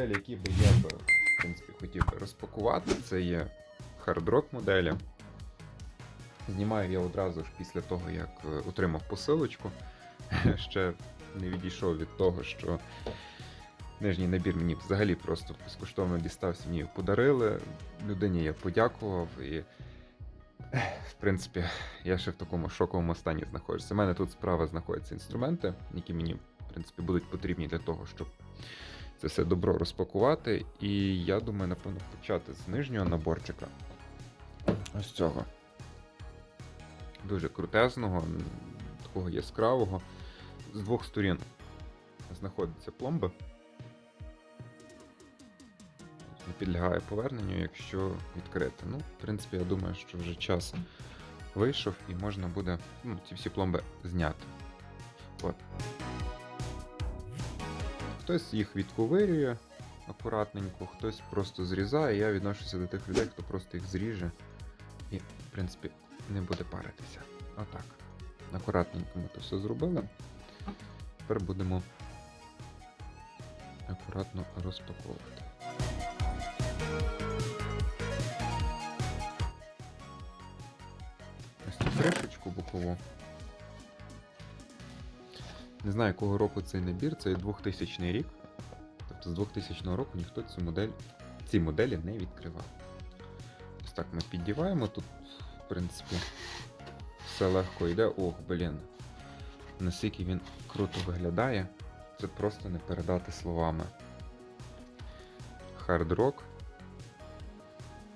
Моделі, які би я би, в принципі, хотів би розпакувати, це є хардрок моделі. Знімаю я одразу ж після того, як е, отримав посилочку. Ще не відійшов від того, що нижній набір мені взагалі просто безкоштовно дістався, мені його подарили. Людині я подякував і, в принципі, я ще в такому шоковому стані знаходжуся. У мене тут справа знаходяться інструменти, які мені, в принципі, будуть потрібні для того, щоб це все добро розпакувати. І я думаю, напевно, почати з нижнього наборчика. Ось цього. Дуже крутезного, такого яскравого. З двох сторін знаходиться пломба. Не підлягає поверненню, якщо відкрити. Ну, в принципі, я думаю, що вже час вийшов і можна буде ну, ці всі пломби зняти. От. Хтось їх відковирює акуратненько, хтось просто зрізає. Я відношуся до тих людей, хто просто їх зріже і, в принципі, не буде паритися. Отак. Акуратненько ми це все зробили. Тепер будемо акуратно розпаковувати. Ось цю кришечку бокову. Не знаю, якого року цей набір, це 2000 рік. Тобто з 2000 року ніхто цю модель, ці моделі не відкривав. Ось так ми піддіваємо. Тут, в принципі, все легко йде. Ох, блін. Наскільки він круто виглядає, це просто не передати словами. Хардрок.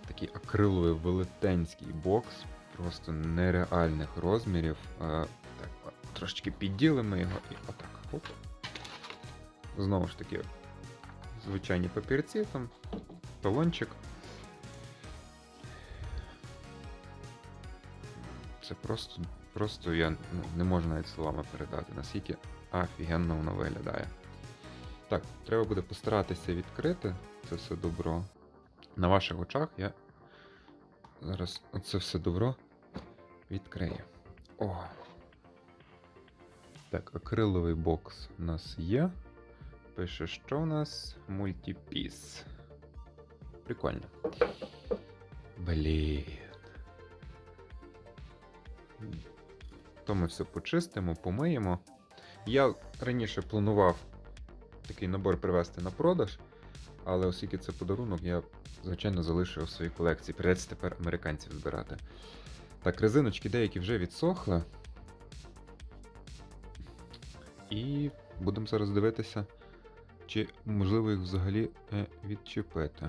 Такий акриловий велетенський бокс, просто нереальних розмірів. Трошечки підділимо його і отак. Оп. Знову ж таки, звичайні папірці, там, талончик. Це просто, просто я ну, не можу навіть словами передати, наскільки офігенно воно виглядає. Так, треба буде постаратися відкрити це все добро. На ваших очах я зараз оце все добро відкрию. О! Так, акриловий бокс у нас є. Пише, що у нас мультипіс. Прикольно. Блін. То ми все почистимо, помиємо. Я раніше планував такий набор привезти на продаж, але оскільки це подарунок, я, звичайно, залишив у своїй колекції. Придеться тепер американців збирати. Так, резиночки деякі вже відсохли. І будемо зараз дивитися, чи можливо їх взагалі е, відчепити.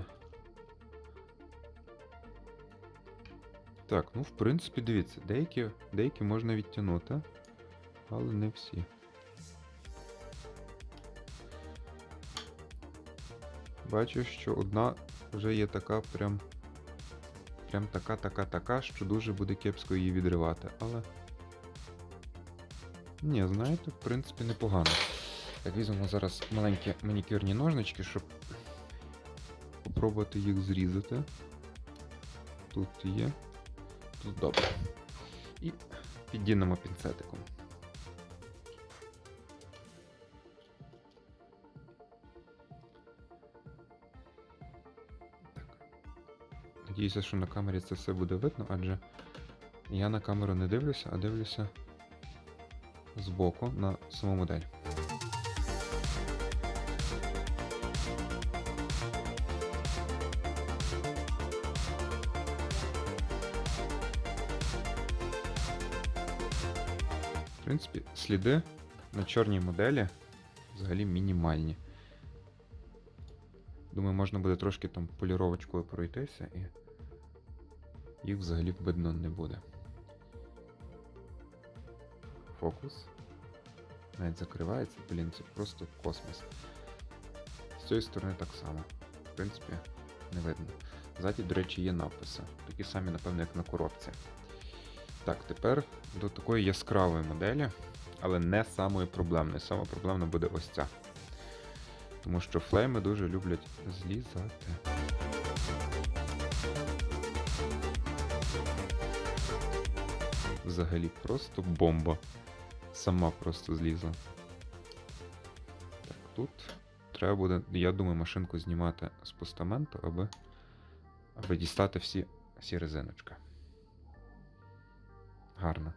Так, ну в принципі, дивіться, деякі, деякі можна відтягнути, але не всі. Бачу, що одна вже є така прям. Прям така, така, така, що дуже буде кепсько її відривати, але. Ні, знаєте, в принципі, непогано. Так, візьмемо зараз маленькі манікюрні ножнички, щоб попробувати їх зрізати. Тут є. Тут добре. І піддінемо пінцетиком. Надіюся, що на камері це все буде видно, адже я на камеру не дивлюся, а дивлюся збоку на саму модель. В принципі, сліди на чорній моделі взагалі мінімальні. Думаю, можна буде трошки там поліровочкою пройтися і їх взагалі видно не буде. Фокус. Навіть закривається, блін, це просто космос. З цієї сторони так само. В принципі, не видно. Ззаді, до речі, є написи. Такі самі, напевно, як на коробці. Так, тепер до такої яскравої моделі, але не самої проблемної. Саме проблемна буде ось ця. Тому що флейми дуже люблять злізати. Взагалі просто бомба. Сама просто злізла. Так, тут треба буде, я думаю, машинку знімати з постаменту, аби, аби дістати всі, всі резиночки. Гарно.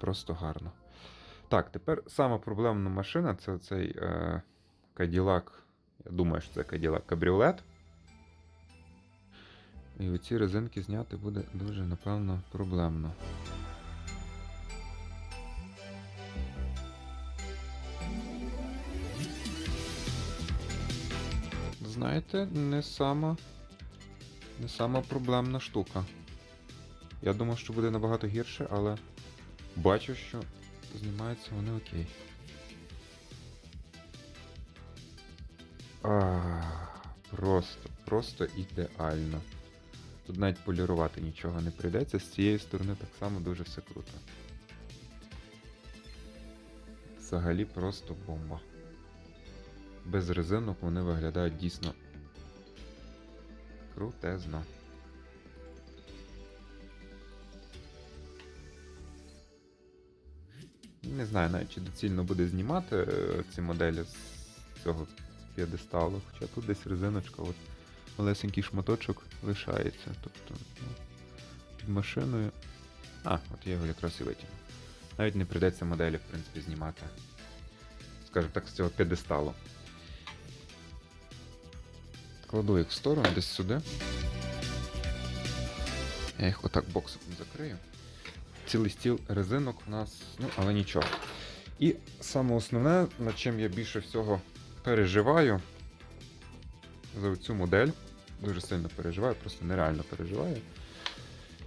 Просто гарно. Так, тепер сама проблемна машина це цей е, Cadillac. Я думаю, що це Cadillac Cabriolet. І оці резинки зняти буде дуже, напевно, проблемно. Знаєте, не сама, не сама проблемна штука. Я думав, що буде набагато гірше, але бачу, що знімаються вони окей. А, просто, просто ідеально. Тут навіть полірувати нічого не прийдеться, з цієї сторони так само дуже все круто. Взагалі просто бомба. Без резинок вони виглядають дійсно крутезно. Не знаю навіть чи доцільно буде знімати е, ці моделі з цього п'єдесталу, хоча тут десь резиночка, от малесенький шматочок лишається. Тобто ну, під машиною. А, от я його якраз і витягнув. Навіть не прийдеться моделі, в принципі, знімати. Скажімо так, з цього п'єдесталу. Кладу їх в сторону, десь сюди. Я їх отак боксом закрию. Цілий стіл резинок у нас, ну, але нічого. І саме основне, над чим я більше всього переживаю за цю модель. Дуже сильно переживаю, просто нереально переживаю.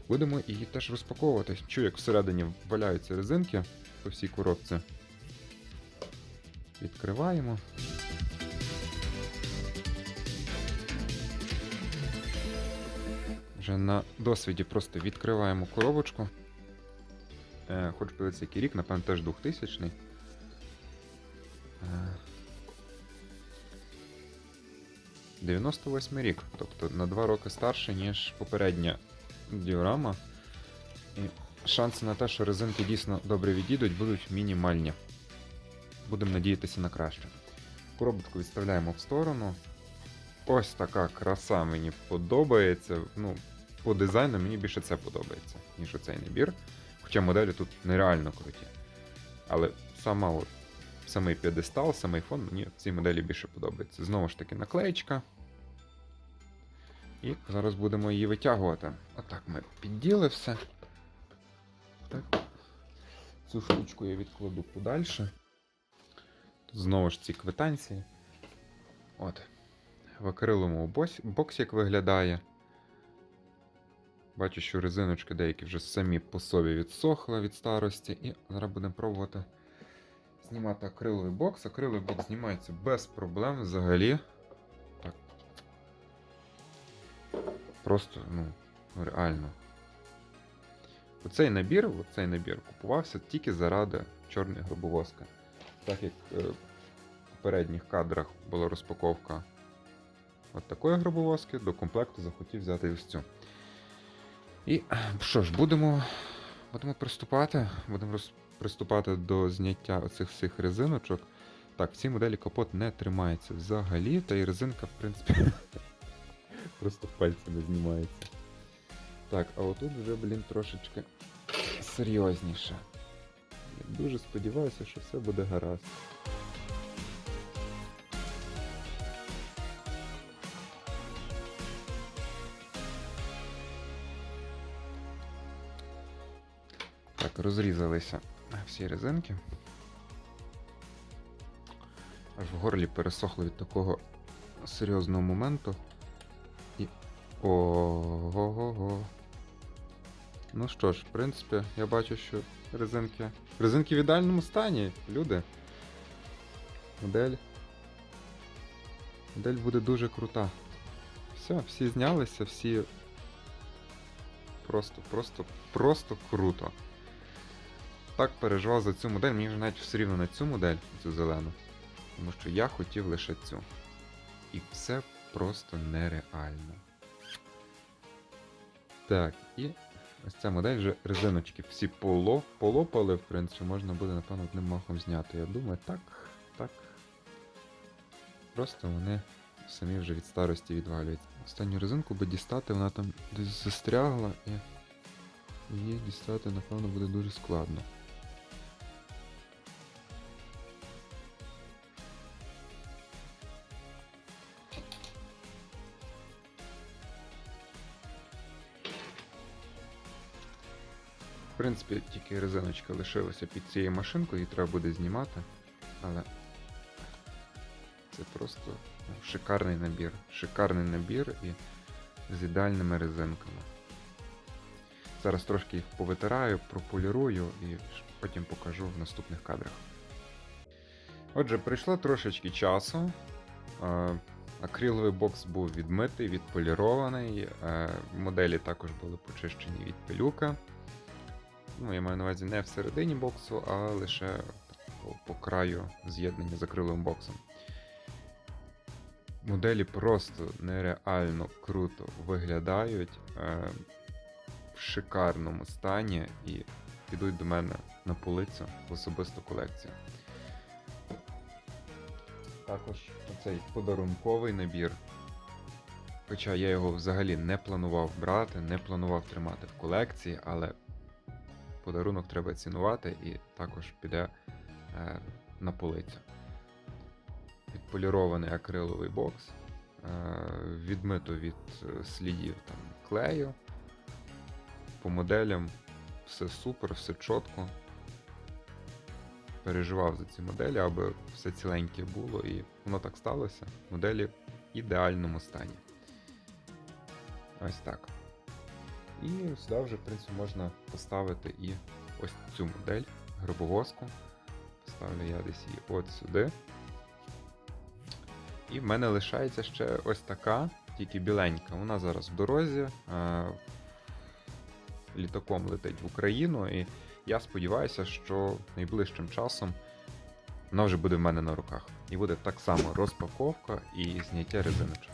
Будемо її теж розпаковувати. Чую, як всередині валяються резинки по всій коробці. Відкриваємо. Вже на досвіді просто відкриваємо коробочку. Е, Хочу подивитися, який рік, напевно, теж 2000 й Е, 98 рік, тобто на 2 роки старше, ніж попередня діорама. І шанси на те, що резинки дійсно добре відійдуть, будуть мінімальні. Будемо надіятися на краще. Коробочку відставляємо в сторону. Ось така краса мені подобається. Ну, по дизайну мені більше це подобається, ніж оцей набір. Хоча моделі тут нереально круті. Але сама от, самий п'єдестал, самий фон мені в цій моделі більше подобається. Знову ж таки, наклеєчка. І зараз будемо її витягувати. Отак ми підділи все. Так. Цю штучку я відкладу подальше. Тут знову ж ці квитанції. От. В акриловому боксі як виглядає. Бачу, що резиночки деякі вже самі по собі відсохли від старості. І зараз будемо пробувати знімати акриловий бокс. Акриловий бокс знімається без проблем взагалі. Так. Просто, ну, реально. Оцей набір, оцей набір купувався тільки заради чорної гробовозки. Так як е, в попередніх кадрах була розпаковка от такої гробовозки, до комплекту захотів взяти ось цю. І що ж, будемо, будемо приступати. Будемо приступати до зняття оцих всіх резиночок. Так, в цій моделі капот не тримається взагалі, та і резинка, в принципі, просто пальцями знімається. Так, а отут вже, блін, трошечки серйозніше. Я дуже сподіваюся, що все буде гаразд. Розрізалися всі резинки. Аж в горлі пересохло від такого серйозного моменту. І. Ого-го-го. Ну що ж, в принципі, я бачу, що резинки. Резинки в ідеальному стані, люди. Модель. Модель буде дуже крута. Все, всі знялися, всі. Просто, просто, просто круто. Так переживав за цю модель, мені вже навіть все рівно на цю модель, цю зелену. Тому що я хотів лише цю. І все просто нереально. Так, і ось ця модель вже резиночки всі поло, полопали, в принципі, можна буде, напевно, одним махом зняти. Я думаю, так, так. просто вони самі вже від старості відвалюються. Останню резинку би дістати, вона там десь застрягла і її дістати, напевно, буде дуже складно. Принципі, тільки резиночка лишилася під цією машинкою, її треба буде знімати, але це просто шикарний набір. Шикарний набір і з ідеальними резинками. Зараз трошки їх повитираю, прополірую і потім покажу в наступних кадрах. Отже, прийшло трошечки часу. Е, Акриловий бокс був відмитий, відполірований. е, Моделі також були почищені від пилюка. Ну, я маю на увазі не всередині боксу, а лише по, краю з'єднання з акриловим боксом. Моделі просто нереально круто виглядають е, в шикарному стані і підуть до мене на полицю в особисту колекцію. Також цей подарунковий набір. Хоча я його взагалі не планував брати, не планував тримати в колекції, але подарунок треба цінувати і також піде е, на полицю. Відполірований акриловий бокс, е, відмито від е, слідів там, клею. По моделям все супер, все чітко. Переживав за ці моделі, аби все ціленьке було, і воно так сталося. Моделі в ідеальному стані. Ось так. І сюди вже, в принципі, можна поставити і ось цю модель гробовозку. Поставлю я десь її от сюди. І в мене лишається ще ось така, тільки біленька. Вона зараз в дорозі. е, Літаком летить в Україну, і я сподіваюся, що найближчим часом вона вже буде в мене на руках. І буде так само розпаковка і зняття резиночок.